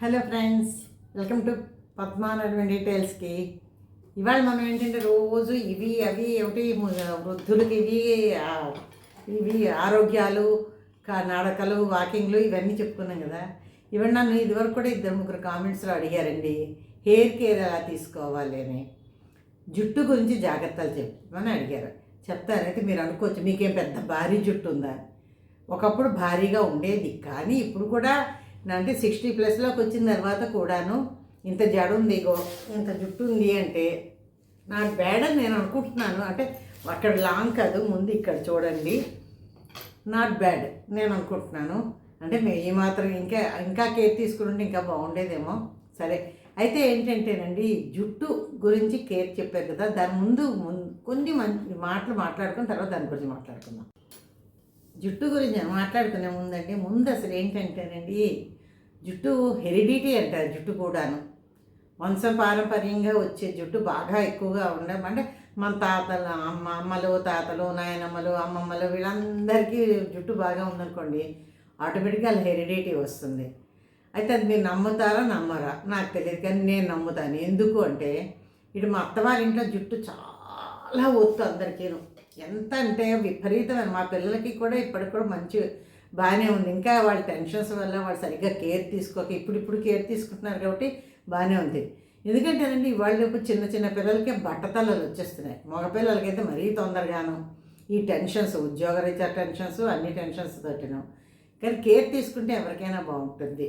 Hello friends welcome to పద్మానటువంటి డీటెయిల్స్కి ఇవాళ మనం ఏంటంటే రోజు ఇవి అవి ఒకటి వృద్ధులకి ఇవి ఇవి ఆరోగ్యాలు నడకలు వాకింగ్లు ఇవన్నీ చెప్పుకున్నాం కదా. ఇవన్నీ నన్ను ఇదివరకు కూడా ఇద్దరు ముగ్గురు కామెంట్స్లో అడిగారండి హెయిర్ కేర్ ఎలా తీసుకోవాలి అని. జుట్టు గురించి జాగ్రత్తలు చెప్పమని అడిగారు. చెప్తారైతే మీరు అనుకోవచ్చు మీకేం పెద్ద భారీ జుట్టు ఉందా? ఒకప్పుడు భారీగా ఉండేది కానీ ఇప్పుడు కూడా అంటే సిక్స్టీ ప్లస్లోకి వచ్చిన తర్వాత కూడాను ఇంత జడ ఉంది ఇగో ఇంత జుట్టు ఉంది అంటే నా బ్యాడ్ అని నేను అనుకుంటున్నాను. అంటే అక్కడ లాంగ్ కాదు ముందు ఇక్కడ చూడండి. నాట్ బ్యాడ్ నేను అనుకుంటున్నాను. అంటే మేము ఈ మాత్రం ఇంకా ఇంకా కేర్ తీసుకుంటే ఇంకా బాగుండేదేమో. సరే అయితే ఏంటంటేనండి జుట్టు గురించి కేర్ చెప్పారు కదా దాని ముందు కొన్ని మంచి మాటలు మాట్లాడుకున్న తర్వాత దాని గురించి మాట్లాడుకుందాం. జుట్టు గురించి మాట్లాడుకునే ముందండి ముందు అసలు ఏంటంటేనండి జుట్టు హెరిడిటీ అంటారు జుట్టు కూడాను. వంశపారంపర్యంగా వచ్చే జుట్టు బాగా ఎక్కువగా ఉండడం అంటే మన తాతలు అమ్మ అమ్మలు తాతలు నాయనమ్మలు అమ్మమ్మలు వీళ్ళందరికీ జుట్టు బాగా ఉందనుకోండి ఆటోమేటిక్గా వాళ్ళ హెరిడిటీ వస్తుంది. అయితే అది మీరు నమ్ముతారా నమ్మరా? నాకు తెలియదు కానీ నేను నమ్ముతాను. ఎందుకు అంటే ఇటు మా అత్తవారి ఇంట్లో జుట్టు చాలా ఒత్తు అందరికీను. ఎంత అంటే విపరీతమైన మా పిల్లలకి కూడా ఇప్పటికి కూడా మంచి బాగానే ఉంది. ఇంకా వాళ్ళ టెన్షన్స్ వల్ల వాళ్ళు సరిగ్గా కేర్ తీసుకోక ఇప్పుడు ఇప్పుడు కేర్ తీసుకుంటున్నారు కాబట్టి బాగానే ఉంది. ఎందుకంటేనండి ఇవాళ ఇప్పుడు చిన్న చిన్న పిల్లలకే బట్టతలలు వచ్చేస్తున్నాయి. మగపిల్లలకైతే మరీ తొందరగాను. ఈ టెన్షన్స్ ఉద్యోగరీత్యా టెన్షన్స్ అన్ని టెన్షన్స్ తోటిను. కానీ కేర్ తీసుకుంటే ఎవరికైనా బాగుంటుంది.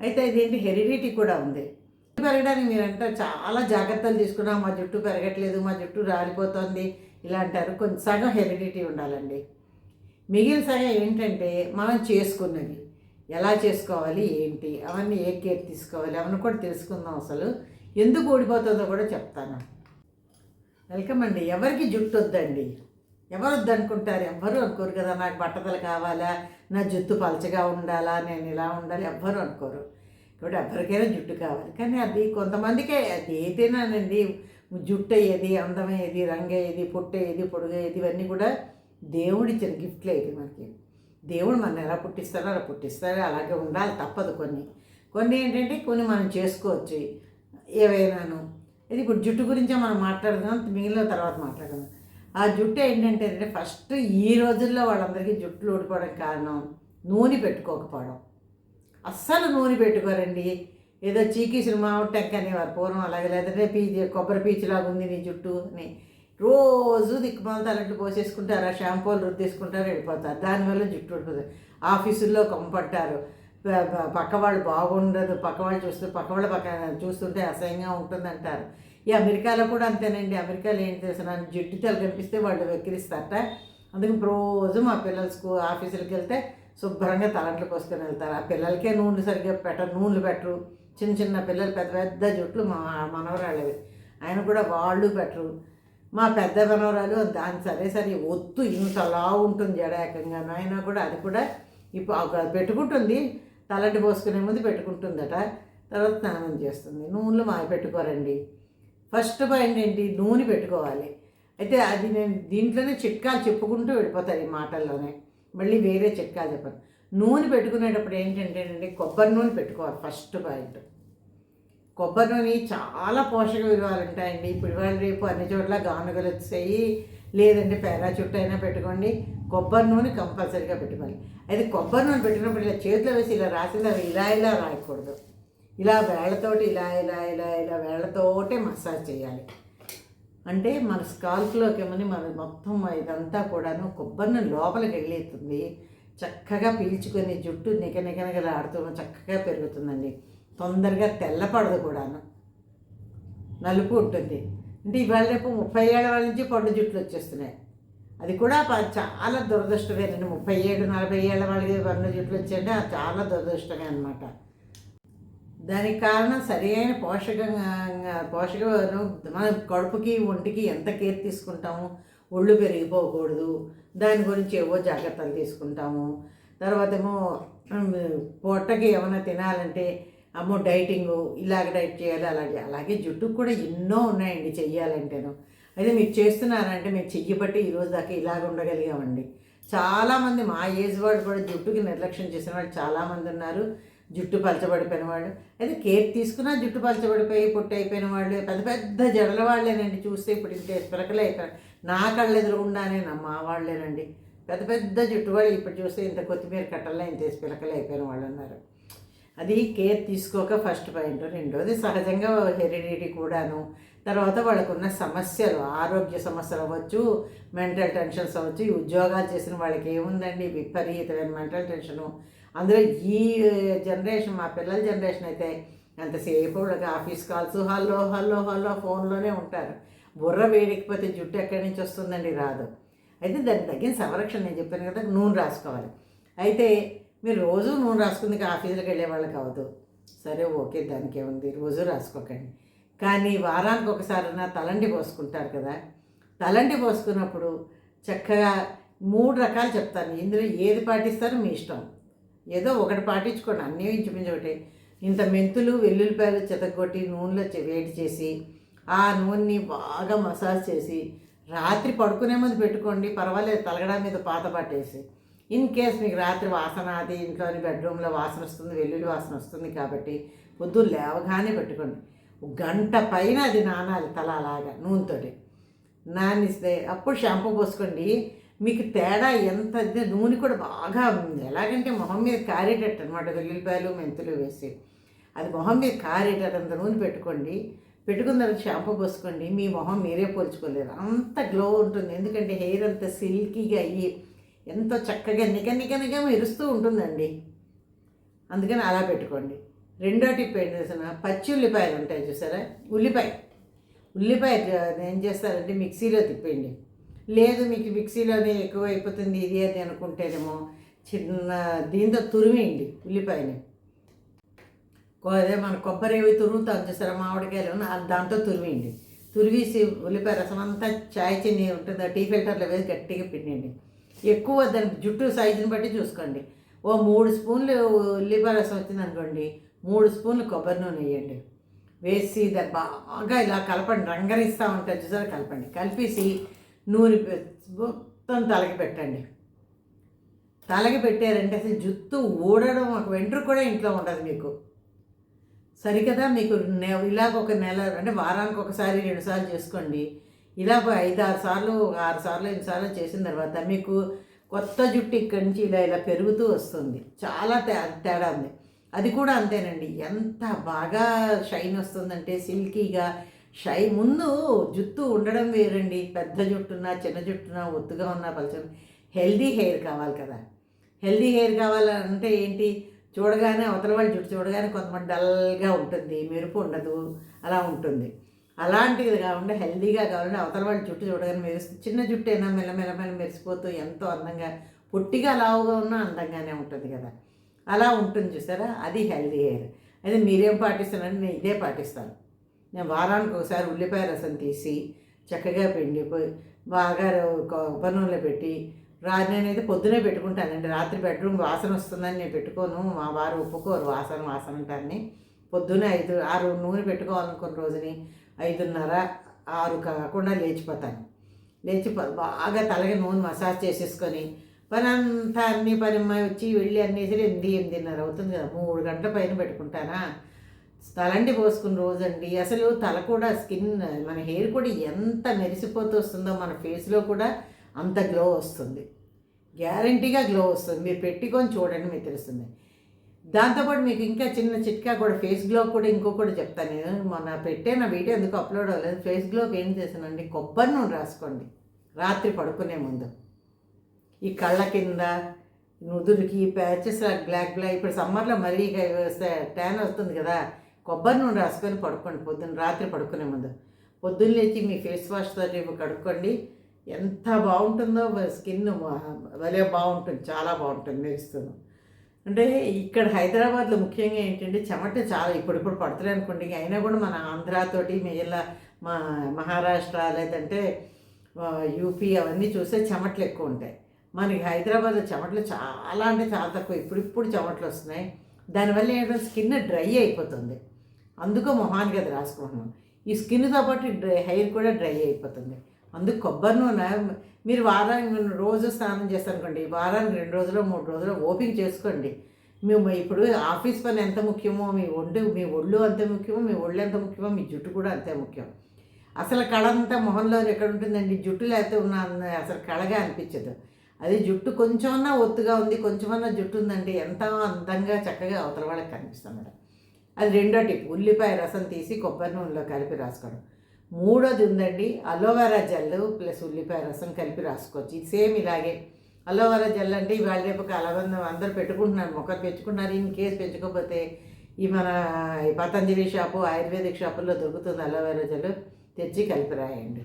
అయితే ఇదేంటి హెరిడిటీ కూడా ఉంది. జుట్టు పెరగడానికి మీరంటే చాలా జాగ్రత్తలు తీసుకున్నాం మా జుట్టు పెరగట్లేదు మా జుట్టు రాలిపోతుంది ఇలా అంటారు. కొంచెం సగం హెరిడిటీ ఉండాలండి. మిగిలిన సహాయం ఏంటంటే మనం చేసుకున్నది. ఎలా చేసుకోవాలి ఏంటి? అవన్నీ ఏ కేర్ తీసుకోవాలి? అవన్నీ కూడా తెలుసుకుందాం అసలు. ఎందుకు ఓడిపోతుందో కూడా చెప్తాను. వెల్కమ్ అండి. ఎవరికి జుట్టు వద్దండి? ఎవరు వద్దనుకుంటారు? ఎవ్వరు అనుకోరు కదా నాకు బట్టతలు కావాలా? నా జుట్టు పలచగా ఉండాలా? నేను ఇలా ఉండాలి? ఎవ్వరు అనుకోరు. కాబట్టి ఎవరికైనా జుట్టు కావాలి. కానీ అది కొంతమందికే అది ఏదైనానండి జుట్టు అయ్యేది అందమయ్యేది రంగయ్యేది పొట్టయ్యేది పొడుగయ్యేది ఇవన్నీ కూడా దేవుడిచ్చిన గిఫ్ట్లే ఇది మనకి. దేవుడు మనం ఎలా పుట్టిస్తారో అలా పుట్టిస్తారో అలాగే ఉండాలి తప్పదు కొన్ని. కొన్ని ఏంటంటే కొన్ని మనం చేసుకోవచ్చు. ఏవైనాను ఇది ఇప్పుడు జుట్టు గురించే మనం మాట్లాడదాం మిగిలిన తర్వాత మాట్లాడదాం ఆ జుట్టు ఏంటంటే అంటే ఫస్ట్ ఈ రోజుల్లో వాళ్ళందరికీ జుట్టులు ఊడిపోవడం కారణం నూనె పెట్టుకోకపోవడం. అస్సలు నూనె పెట్టుకోరండి. ఏదో చీకీ సినిమా టెంక్ అనేవారు పూర్వం అలాగే లేదంటే పీచు కొబ్బరి పీచులాగా ఉంది నీ జుట్టు అని. రోజు దిక్కుమాల తలట్లు పోసేసుకుంటారు ఆ షాంపూలు రుద్దేసుకుంటారు వెళ్ళిపోతారు. దానివల్ల జుట్టు ఊడిపోతుంది. ఆఫీసుల్లో కంపట్టారు పక్క వాళ్ళు బాగుండదు. పక్క వాళ్ళు చూస్తూ పక్క వాళ్ళ పక్క చూస్తుంటే అసహ్యంగా ఉంటుందంటారు. ఈ అమెరికాలో కూడా అంతేనండి. అమెరికాలో ఏంటి తెలుసు? జుట్టు తల కనిపిస్తే వాళ్ళు వెక్కిరిస్తారట. అందుకని రోజు మా పిల్లలు స్కూల్ ఆఫీసులకు వెళ్తే శుభ్రంగా తలంట్లు పోసుకొని వెళ్తారు. ఆ పిల్లలకే నూనెలు సరిగ్గా పెట్టరు నూనెలు పెట్టరు. చిన్న చిన్న పిల్లలు పెద్ద పెద్ద జుట్లు మా మనవరాళ్ళవి. ఆయన కూడా వాళ్ళు పెట్టరు. మా పెద్ద మనవరాలు దాని సరే సరే ఒత్తు ఇంతలా ఉంటుంది జడాకంగాను అయినా కూడా అది కూడా ఇప్పుడు పెట్టుకుంటుంది. తలంటి పోసుకునే ముందు పెట్టుకుంటుందట. తర్వాత స్నానం చేస్తుంది. నూనెలు మా పెట్టుకోరండి. ఫస్ట్ పాయింట్ ఏంటి? నూనె పెట్టుకోవాలి. అయితే అది నేను దీంట్లోనే చిట్కాలు చెప్పుకుంటూ వెళ్ళిపోతాను ఈ మాటల్లోనే. మళ్ళీ వేరే చిట్కాలు చెప్పాను. నూనె పెట్టుకునేటప్పుడు ఏంటంటే అండి కొబ్బరి నూనె పెట్టుకోవాలి ఫస్ట్ పాయింట్. కొబ్బరి నూనె చాలా పోషక విలువలు ఉంటాయండి ఇప్పుడు ఇవాళ రేపు అన్ని చోట్ల గానుగలు వచ్చాయి. లేదంటే పేరాచుట్టు అయినా పెట్టుకోండి. కొబ్బరి నూనె కంపల్సరీగా పెట్టుకోవాలి. అయితే కొబ్బరి నూనె పెట్టినప్పుడు ఇలా చేతిలో వేసి ఇలా రాసింది అవి ఇలా ఇలా రాయకూడదు. ఇలా వేళ్ళతోటి ఇలా ఇలా ఇలా ఇలా వేళ్ళతోటే మసాజ్ చేయాలి. అంటే మన స్కాల్ప్లోకి ఏమని మన మొత్తం ఇదంతా కూడాను కొబ్బరి నూనె లోపలికి వెళ్ళేస్తుంది. చక్కగా పీల్చుకొని జుట్టు నికనికనగా నిగనగలాడుతూ చక్కగా పెరుగుతుందండి. తొందరగా తెల్లపడదు కూడాను. నలుపు ఉంటుంది. అంటే ఇవాళ రేపు ముప్పై ఏళ్ళ వాళ్ళ నుంచి పండు జుట్లు వచ్చేస్తున్నాయి. అది కూడా చాలా దురదృష్టమేనండి ముప్పై ఏడు నలభై ఏళ్ళ వాళ్ళకి పండు జుట్లు వచ్చాయంటే అది చాలా దురదృష్టమే అనమాట దానికి కారణం సరైన పోషకంగా పోషకం మన కడుపుకి ఒంటికి ఎంత కేర్ తీసుకుంటాము? ఒళ్ళు పెరిగిపోకూడదు. దాని గురించి ఏవో జాగ్రత్తలు తీసుకుంటాము. తర్వాత ఏమో పొట్టకి ఏమైనా తినాలంటే అమ్మో డైటింగు ఇలాగ డైట్ చేయాలి అలాగే అలాగే జుట్టుకు కూడా ఎన్నో ఉన్నాయండి చెయ్యాలంటేను. అయితే మీరు చేస్తున్నారంటే మేము చెయ్యి బట్టి ఈరోజు దాకా ఇలాగ ఉండగలిగామండి. చాలామంది మా ఏజ్ వాళ్ళు కూడా జుట్టుకి నిర్లక్ష్యం చేసిన వాళ్ళు చాలామంది ఉన్నారు. జుట్టు పలచబడిపోయిన వాళ్ళు. అయితే కేర్ తీసుకున్నా జుట్టు పలచబడిపోయి పొట్టి అయిపోయిన వాళ్ళు పెద్ద పెద్ద జడల వాళ్ళేనండి చూస్తే ఇప్పుడు ఇంత పిలకలే అయిపోయారు నా కళ్ళు ఎదురుగుండానే మా వాళ్ళేనండి. పెద్ద పెద్ద జుట్టు వాళ్ళు ఇప్పుడు చూస్తే ఇంత కొత్తిమీర కట్టలే ఇంత పిలకలే పిలకలు అయిపోయిన వాళ్ళు ఉన్నారు. అది కేర్ తీసుకోక ఫస్ట్ పాయింట్ రెండోది సహజంగా హెరిడిటీ కూడాను. తర్వాత వాళ్ళకున్న సమస్యలు ఆరోగ్య సమస్యలు అవ్వచ్చు మెంటల్ టెన్షన్స్ అవ్వచ్చు ఈ ఉద్యోగాలు చేసిన వాళ్ళకి ఏముందండి? విపరీతమైన మెంటల్ టెన్షను అందులో ఈ జనరేషన్ మా పిల్లల జనరేషన్ అయితే ఎంతసేపు వాళ్ళకి office calls hello hello hello ఫోన్లోనే ఉంటారు. బుర్ర వేడికిపోతే జుట్టు ఎక్కడి నుంచి వస్తుందండి? రాదు. అయితే దానికి తగ్గిన సంరక్షణ నేను చెప్పాను కదా నూనె రాసుకోవాలి. అయితే మీరు రోజు నూనె రాసుకుంది ఆఫీసులకు వెళ్ళే వాళ్ళకి అవ్వదు. సరే ఓకే దానికి ఏముంది? రోజు రాసుకోకండి. కానీ వారానికి ఒకసారి నా తలంటి పోసుకుంటారు కదా. తలంటి పోసుకున్నప్పుడు చక్కగా మూడు రకాలు చెప్తాను. ఇందులో ఏది పాటిస్తారో మీ ఇష్టం. ఏదో ఒకటి పాటించుకోండి. అన్నీ ఇంచుమించు ఒకటి. ఇంత మెంతులు వెల్లుల్లిపాయలు చెతగొట్టి నూనెలో వేడి చేసి ఆ నూనెని బాగా మసాజ్ చేసి రాత్రి పడుకునే ముందు పెట్టుకోండి. పర్వాలేదు తలగడా మీద పాత పట్టేసి ఇన్ కేస్ మీకు రాత్రి వాసన అది ఇంట్లోని బెడ్రూమ్లో వాసన వస్తుంది వెల్లుల్లి వాసన వస్తుంది కాబట్టి పొద్దున్న లేవగానే పెట్టుకోండి. గంట పైన అది నానాలి తల అలాగా నూనెతోటి. నానిస్తే అప్పుడు షాంపూ పోసుకోండి. మీకు తేడా ఎంత అదే నూనె కూడా బాగా ఎలాగంటే మొహం మీద కారేటట్టు అనమాట వెల్లుల్లిపాయలు మెంతులు వేసి. అది మొహం మీద కారేటట్టు అంత నూనె పెట్టుకోండి. పెట్టుకున్న తర్వాత షాంపూ పోసుకోండి. మీ మొహం మీరే పోల్చుకోలేరు అంత గ్లో ఉంటుంది. ఎందుకంటే హెయిర్ అంత సిల్కీగా అయ్యి ఎంతో చక్కగా నిగనిగనిగా మెరుస్తూ ఉంటుందండి. అందుకని అలా పెట్టుకోండి. రెండో టిప్ ఏం చేసిన పచ్చి ఉల్లిపాయలు ఉంటాయి చూసారా? ఉల్లిపాయ. ఉల్లిపాయ ఏం చేస్తారంటే మిక్సీలో తిప్పండి లేదు మీకు మిక్సీలోనే ఎక్కువ అయిపోతుంది ఇది అది అనుకుంటేనేమో చిన్న దీంతో తురిమేయండి ఉల్లిపాయని. అదే మన కొబ్బరి ఏవి తురుగుతాం చూసారా? మామిడికాయలు దాంతో తురిమేయండి. తురివేసి ఉల్లిపాయ రసం అంతా చాయ్ చిన్ని ఉంటుంది? టీ ఫిల్టర్లో వేసి గట్టిగా పిండండి ఎక్కువ దాని జుట్టు సైజుని బట్టి చూసుకోండి. ఓ మూడు స్పూన్లు ఉల్లిపాయ రసం వచ్చింది అనుకోండి మూడు స్పూన్లు కొబ్బరి నూనె వేయండి. వేసి దాన్ని బాగా ఇలా కలపండి రంగరిస్తూ ఉంటుంది చూసారు కలపండి. కలిపేసి నూనె మొత్తం తలకి పెట్టండి. తలకి పెట్టారంటే అసలు జుత్తు ఊడడం ఒక వెంట్రు కూడా ఇంట్లో ఉండదు మీకు. సరికదా మీకు నె ఇలాగ ఒక నెల అంటే వారానికి ఒకసారి రెండుసార్లు చేసుకోండి. ఇలా ఐదారు ఐదు ఆరు సార్లు ఆరు సార్లు ఎనిమిది సార్లు చేసిన తర్వాత మీకు కొత్త జుట్టు ఇక్కడి నుంచి ఇలా ఇలా పెరుగుతూ వస్తుంది. చాలా తే తేడా ఉంది. అది కూడా అంతేనండి. ఎంత బాగా షైన్ వస్తుందంటే సిల్కీగా షై ముందు జుట్టు ఉండడం వేరండి. పెద్ద జుట్టున్నా చిన్న జుట్టున్నా ఒత్తుగా ఉన్నా పలచన హెల్దీ హెయిర్ కావాలి కదా. హెల్దీ హెయిర్ కావాలంటే ఏంటి? చూడగానే అవతల వాళ్ళ జుట్టు చూడగానే కొంతమంది డల్గా ఉంటుంది మెరుపు ఉండదు అలా ఉంటుంది. అలాంటిది కాకుండా హెల్దీగా కావాలంటే అవతల వాళ్ళ జుట్టు చూడగానే మెరుస్తూ చిన్న జుట్టు అయినా మెల్లమెల్లమెల్ల మెరిసిపోతూ ఎంతో అందంగా పొట్టిగా లావుగా ఉన్నా అందంగానే ఉంటుంది కదా. అలా ఉంటుంది చూసారా? అది హెల్దీ హెయిర్ అయితే మీరేం పాటిస్తానంటే నేను ఇదే పాటిస్తాను. నేను వారానికి ఒకసారి ఉల్లిపాయ రసం తీసి చక్కగా పిండి బాగా కొబ్బరి నూనెలో పెట్టి రా నేనైతే పొద్దునే పెట్టుకుంటానండి. రాత్రి బెడ్రూమ్ వాసన వస్తుందని నేను పెట్టుకోను. మా వారు ఒప్పుకోరు వాసన వాసన అంటారని. పొద్దునే ఐదు ఆరు నూనె పెట్టుకోవాలనుకున్న రోజుని ఐదున్నర ఆరు కాకుండా లేచిపోతాను. లేచి బాగా తలకి నూనె మసాజ్ చేసేసుకొని పని అంతా అన్ని పని అమ్మాయి వచ్చి వెళ్ళి అన్నేసి ఎనిమిది ఎనిమిదిన్నర అవుతుంది కదా మూడు గంటల పైన పెట్టుకుంటానా? తలంటి పోసుకున్న రోజండి. అసలు తల కూడా స్కిన్ మన హెయిర్ కూడా ఎంత మెరిసిపోతూ వస్తుందో మన ఫేస్లో కూడా అంత గ్లో వస్తుంది. గ్యారంటీగా గ్లో వస్తుంది. మీరు పెట్టుకొని చూడండి మీకు తెలుస్తుంది. దాంతోపాటు మీకు ఇంకా చిన్న చిట్కా కూడా ఫేస్ గ్లో కూడా ఇంకో కూడా చెప్తాను నేను. మొన్న పెట్టే నా వీడియో ఎందుకు అప్లోడ్ అవ్వలేదు. ఫేస్ గ్లోకి ఏం చేశానండి కొబ్బరి నూనె రాసుకోండి. రాత్రి పడుకునే ముందు. ఈ కళ్ళ కింద నుదురుకి ప్యాచెస్ బ్లాక్ బ్లాక్ ఇప్పుడు సమ్మర్లో మరీ ఇక వస్తే ట్యాన్ వస్తుంది కదా. కొబ్బరి నూనె రాసుకొని పడుకోండి పొద్దున్న రాత్రి పడుకునే ముందు. పొద్దున్న లేచి మీ ఫేస్ వాష్తో రేపు కడుక్కోండి. ఎంత బాగుంటుందో స్కిన్ భలే బాగుంటుంది చాలా బాగుంటుంది మెరుస్తుంది అంటే ఇక్కడ హైదరాబాద్లో ముఖ్యంగా ఏంటంటే చెమట చాలా ఇప్పుడు ఇప్పుడు పడుతున్నాయి అనుకోండి. అయినా కూడా మన ఆంధ్రాతోటి మిగిలిన మా మహారాష్ట్ర లేదంటే యూపీ అవన్నీ చూస్తే చెమటలు ఎక్కువ ఉంటాయి. మనకి హైదరాబాద్లో చెమటలు చాలా అంటే చాలా తక్కువ. ఇప్పుడు ఇప్పుడు చెమటలు వస్తున్నాయి. దానివల్ల ఏంటంటే స్కిన్ డ్రై అయిపోతుంది. అందుకో మొహానికి అది రాసుకుంటున్నాం. ఈ స్కిన్తో పాటు డ్రై హెయిర్ కూడా డ్రై అయిపోతుంది. అందుకు కొబ్బరి నూనె మీరు వారానికి రోజు స్నానం చేస్తారనుకోండి వారానికి రెండు రోజులు మూడు రోజులు ఓపిక చేసుకోండి. మేము ఇప్పుడు ఆఫీస్ పని ఎంత ముఖ్యమో మీ ఒళ్ళు మీ ఒళ్ళు అంతే ముఖ్యమో మీ ఒళ్ళు ఎంత ముఖ్యమో మీ జుట్టు కూడా అంతే ముఖ్యం. అసలు కళ అంతా మొహంలో ఎక్కడ ఉంటుందండి? జుట్టు లేకపోతే ఉన్న అసలు కళగా అనిపించదు. అది జుట్టు కొంచెమన్నా ఒత్తుగా ఉంది కొంచెమన్నా జుట్టు ఉందండి ఎంత అందంగా చక్కగా అవతల వాళ్ళకి కనిపిస్తుంది అది రెండో టిప్ ఉల్లిపాయ రసం తీసి కొబ్బరి నూనెలో కలిపి రాసుకోవడం. మూడోది ఉందండి అలోవెరా జెల్ ప్లస్ ఉల్లిపాయ రసం కలిపి రాసుకోవచ్చు. ఇది సేమ్ ఇలాగే. అలోవెరా జెల్ అంటే ఇవాళ రేపు కలబందం అందరూ పెట్టుకుంటున్నారు మొక్కలు పెంచుకుంటున్నారు ఇన్ కేసు పెంచుకోకపోతే ఈ మన పతంజలి షాపు ఆయుర్వేదిక్ షాపుల్లో దొరుకుతుంది అలోవెరా జెల్ తెచ్చి కలిపి రాయండి.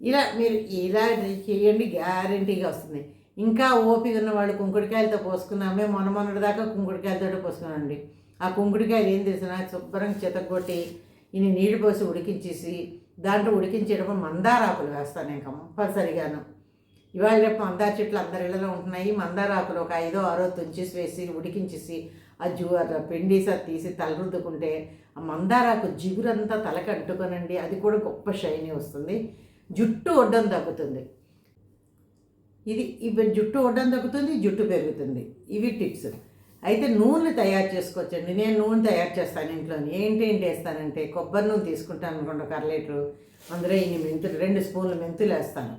ఇలా మీరు ఇలా చేయండి గ్యారంటీగా వస్తుంది. ఇంకా ఓపిక ఉన్న వాళ్ళు కుంకుడికాయలతో పోసుకున్నామే మొన్న మొన్నటి దాకా కుంకుడికాయలతో పోసుకున్నామండి ఆ కుంకుడికాయలు ఏం తెలిసినా శుభ్రంగా చితగొట్టి ఇన్ని నీళ్ళు పోసి ఉడికించేసి దాంట్లో ఉడికించేటప్పుడు మందారాకులు వేస్తాను నేను కంపల్సరిగాను. ఇవాళ రేపు మందార చెట్లు అందరి ఇళ్ళలో ఉంటున్నాయి. మందార ఆకులు ఒక ఐదో ఆరో తుంచేసి వేసి ఉడికించేసి ఆ జూ అట్లా పిండి సార్ తీసి తల రుద్దుకుంటే ఆ మందారాకు జిగురంతా తలకి అంటుకోనండి. అది కూడా గొప్ప షైనీ వస్తుంది. జుట్టు ఒడ్డం తగ్గుతుంది. ఇది ఇవి జుట్టు ఒడ్డం తగ్గుతుంది జుట్టు పెరుగుతుంది. ఇవి టిప్స్. అయితే నూనె తయారు చేసుకోవచ్చండి. నేను నూనె తయారు చేస్తాను ఇంట్లో ఏంటి ఏంటి వేస్తానంటే కొబ్బరి నూనె తీసుకుంటాను అనుకోండి ఒక అర లీటరు. అందులో ఇన్ని మెంతులు రెండు స్పూన్లు మెంతులు వేస్తాను.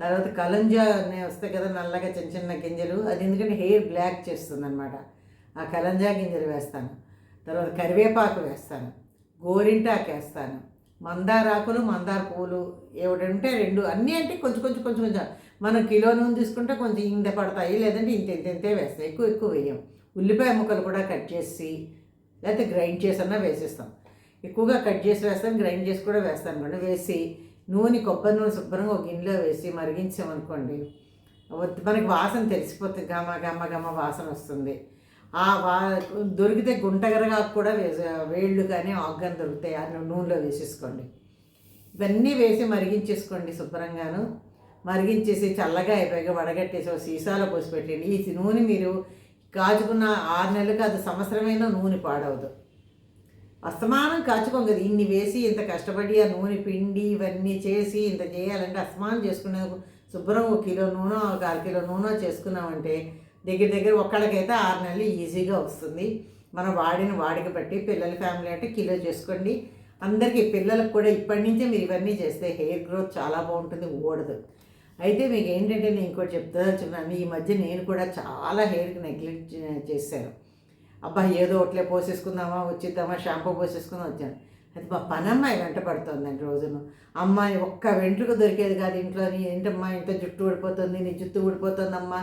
తర్వాత కలంజా అనే వస్తాయి కదా నల్లగా చిన్న చిన్న గింజలు. అది ఎందుకంటే హెయిర్ బ్లాక్ చేస్తుంది అనమాట ఆ కలంజా గింజలు వేస్తాను. తర్వాత కరివేపాకు వేస్తాను. గోరింటాకు వేస్తాను. మందారాకులు మందార పువ్వులు ఏమిటంటే రెండు అన్నీ అంటే కొంచెం కొంచెం కొంచెం కొంచెం. మనం కిలో నూనె తీసుకుంటే కొంచెం ఇంత పడతాయి లేదంటే ఇంత ఇంత ఇంతే వేస్తాయి. ఎక్కువ ఎక్కువ వేయం. ఉల్లిపాయ ముక్కలు కూడా కట్ చేసి లేకపోతే గ్రైండ్ చేసి అన్నా వేసేస్తాం. ఎక్కువగా కట్ చేసి వేస్తాను గ్రైండ్ చేసి కూడా వేస్తాను కూడా వేసి నూనె కొబ్బరి నూనె శుభ్రంగా ఒక గిన్నెలో వేసి మరిగించామనుకోండి మనకి వాసన తెలిసిపోతుంది. గమ గమ గమ వాసన వస్తుంది. ఆ వా దొరికితే గుంటగరగా కూడా వేసే వేళ్ళు కానీ ఆగ్గాని దొరుకుతాయి. ఆ నూనెలో వేసేసుకోండి. ఇవన్నీ వేసి మరిగించేసుకోండి శుభ్రంగాను. మరిగించేసి చల్లగా అయిపోయాక వడగట్టేసి ఒక సీసాలో పోసి పెట్టండి ఈ నూనె మీరు కాచుకున్న ఆరు నెలలకు అది సంవత్సరమైన నూనె పాడవదు. అస్తమానం కాచుకోం కదా ఇన్ని వేసి ఇంత కష్టపడి ఆ నూనె పిండి ఇవన్నీ చేసి ఇంత చేయాలంటే అస్తమానం చేసుకునే శుభ్రం ఒక కిలో నూనె ఒక అర కిలో నూనె చేసుకున్నామంటే దగ్గర దగ్గర ఒక్కడికైతే ఆరు నెలలు ఈజీగా వస్తుంది. మనం వాడిన వాడిక బట్టి పిల్లల ఫ్యామిలీ అంటే కిలో చేసుకోండి. అందరికీ పిల్లలకు కూడా ఇప్పటి నుంచే మీరు ఇవన్నీ చేస్తే హెయిర్ గ్రోత్ చాలా బాగుంటుంది ఓడదు అయితే మీకు ఏంటంటే నేను ఇంకోటి చెప్తాను ఈ మధ్య నేను కూడా చాలా హెయిర్కి నెగ్లెక్ట్ చేశాను. అబ్బా ఏదో ఒకట్లే పోసేసుకుందామా వచ్చిద్దామా షాంపూ పోసేసుకుని వచ్చాను. అది మా పనమ్మాయి వెంట పడుతుందండి రోజును. అమ్మాయి ఒక్క వెంట్రుకు దొరికేది కాదు ఇంట్లో నీ ఏంటమ్మా ఇంత జుట్టు ఊడిపోతుంది నీ జుట్టు ఊడిపోతుందమ్మా.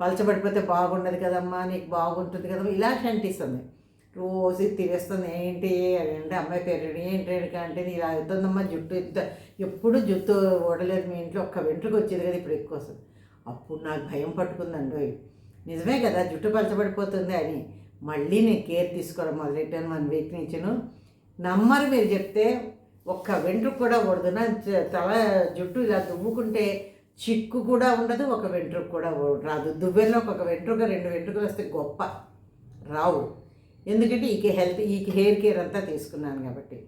పలచబడిపోతే బాగుండదు కదమ్మా నీకు బాగుంటుంది కదమ్మా. ఇలా అంటిస్తుంది రోజు తినేస్తుంది ఏంటి? అని అంటే అమ్మాయి పేరు ఏంటి? అంటే నీ అవుతుందమ్మా జుట్టు ఇంత ఎప్పుడు జుట్టు ఓడలేదు మీ ఇంట్లో ఒక్క వెంట్రుకు వచ్చేది కదా ఇప్పుడు ఎక్కువ వస్తుంది అప్పుడు నాకు భయం పట్టుకుందండి నిజమే కదా జుట్టు పలచబడిపోతుంది అని. మళ్ళీ నేను కేర్ తీసుకోవడం మొదలెట్టాను వన్ వీక్ నుంచిను. నమ్మరు మీరు చెప్తే ఒక్క వెంట్రుకు కూడా ఓడదు నా తల జుట్టు ఇలా దువ్వుకుంటే చిక్కు కూడా ఉండదు ఒక వెంట్రుకు కూడా రాదు. దువ్వెల్లో ఒక వెంట్రుక రెండు వెంట్రుకలు వస్తే గొప్ప. రావు. ఎందుకంటే ఈ హెల్త్ ఈ హెయిర్ కేర్ అంతా తీసుకున్నాను కాబట్టి.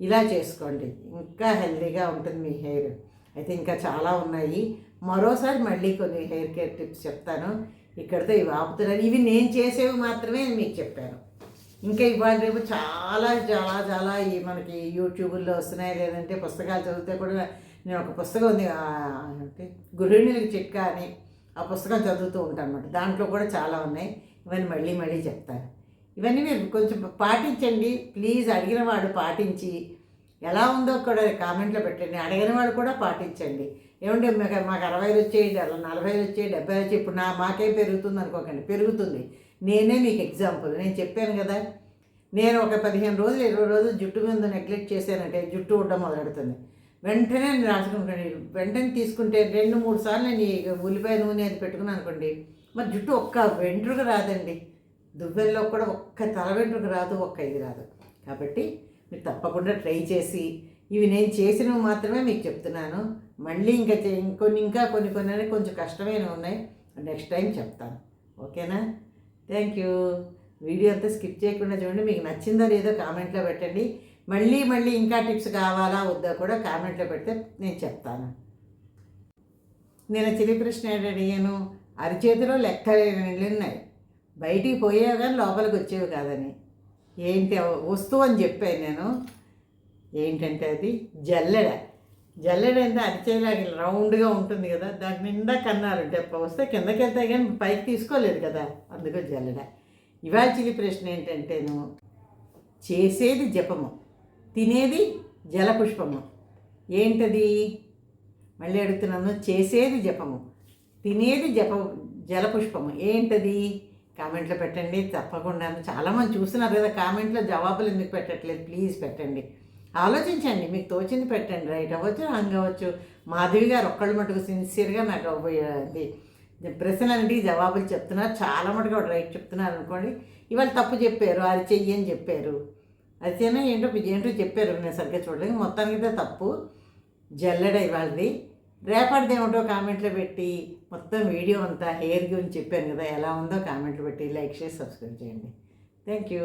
ఇలా చేసుకోండి. ఇంకా హెల్తీగా ఉంటుంది మీ హెయిర్. అయితే ఇంకా చాలా ఉన్నాయి. మరోసారి మళ్ళీ కొన్ని హెయిర్ కేర్ టిప్స్ చెప్తాను. ఇక్కడితో ఇవి ఆపుతున్నాను. ఇవి నేను చేసేవి మాత్రమే మీకు చెప్పాను. ఇంకా ఇవాళ రేపు చాలా చాలా చాలా ఈ మనకి యూట్యూబుల్లో వస్తున్నాయి. లేదంటే పుస్తకాలు చదివితే కూడా నేను ఒక పుస్తకం ఉంది. అంటే గృహిణులకు చిట్కా అని ఆ పుస్తకం చదువుతూ ఉంటాను అనమాట దాంట్లో కూడా చాలా ఉన్నాయి. ఇవన్నీ మళ్ళీ మళ్ళీ చెప్తాను. ఇవన్నీ మీరు కొంచెం పాటించండి. ప్లీజ్ అడిగిన వాడు పాటించి. ఎలా ఉందో కూడా కామెంట్లో పెట్టండి. అడిగిన వాడు కూడా పాటించండి. ఏమంటే మాకు మాకు అరవైలు వచ్చేయండి అలా నలభైలు వచ్చేయి డెబ్బై వచ్చి ఇప్పుడు నా మాకేం పెరుగుతుంది అనుకోకండి. పెరుగుతుంది. నేనే మీకు ఎగ్జాంపుల్ నేను చెప్పాను కదా. నేను ఒక పదిహేను రోజులు ఇరవై రోజులు జుట్టు మీద నెగ్లెక్ట్ చేశానంటే జుట్టు ఉండడం మొదలెడుతుంది. వెంటనే నేను రాసుకుంటాను. వెంటనే తీసుకుంటే రెండు మూడు సార్లు నేను ఉల్లిపాయ నూనె అది పెట్టుకున్నాను అనుకోండి. మరి జుట్టు ఒక్క వెంట్రుక రాదండి. దువ్వెల్లో కూడా ఒక్క తల వెంట్రుక రాదు ఒక్క ఇది రాదు. కాబట్టి మీరు తప్పకుండా ట్రై చేసి ఇవి నేను చేసినవి మాత్రమే మీకు చెప్తున్నాను. మళ్ళీ ఇంకా చే- ఇంకొన్ని ఇంకా కొన్ని కొన్ని అనేవి కొంచెం కష్టమైన ఉన్నాయి. నెక్స్ట్ టైం చెప్తాను. ఓకేనా? Thank you. వీడియో అంతా స్కిప్ చేయకుండా చూడండి. మీకు నచ్చిందో లేదో కామెంట్లో పెట్టండి. మళ్ళీ మళ్ళీ ఇంకా టిప్స్ కావాలా వద్దా కూడా కామెంట్లో పెడితే నేను చెప్తాను. నేను చిలి ప్రశ్న ఏంటి అడిగాను. అరిచేతిలో లెక్కలేని ఉన్నాయి. బయటికి పోయేవి కానీ లోపలికి వచ్చేవి కాదని. ఏంటి వస్తువు అని చెప్పాను నేను. ఏంటంటే అది? జల్లెడ. జల్లెడ అంటే అరిచేలాగా రౌండ్గా ఉంటుంది కదా దాని నిండా కన్నారు డెప్ప వస్తే కిందకి వెళ్తాయి కానీ పైకి తీసుకోలేదు కదా అందుకో జల్లెడ. ఇవాళ చిలి ప్రశ్న ఏంటంటేను చేసేది జపము తినేది జలపుష్పము. ఏంటది? మళ్ళీ అడుగుతున్నాను చేసేది జపము తినేది జప జలపుష్పము. ఏంటది? కామెంట్లో పెట్టండి తప్పకుండా. చాలామంది చూస్తున్నారు కదా కామెంట్లో జవాబులు ఎందుకు పెట్టట్లేదు? ప్లీజ్ పెట్టండి. ఆలోచించండి మీకు తోచింది పెట్టండి. రైట్ అవ్వచ్చు రాంగ్ అవ్వచ్చు. మాధవి గారు ఒక్కళ్ళు మటుకు సిన్సియర్గా నాకు అది ప్రశ్నలన్నిటికీ జవాబులు చెప్తున్నారు. చాలా మటుకు రైట్ చెప్తున్నారు అనుకోండి. ఇవాళ తప్పు చెప్పారు అది చెయ్యి అని చెప్పారు. అది చేయనా ఏంటో ఏంటో చెప్పారు. నేను సరిగ్గా చూడలేదు. మొత్తానికి అయితే తప్పు. జల్లెడ ఇవాళది. రేపటిదేమిటో కామెంట్లో పెట్టి మొత్తం వీడియో అంతా హెయిర్ గురించి చెప్పాను కదా ఎలా ఉందో కామెంట్లు పెట్టి లైక్ చేసి సబ్స్క్రైబ్ చేయండి. Thank you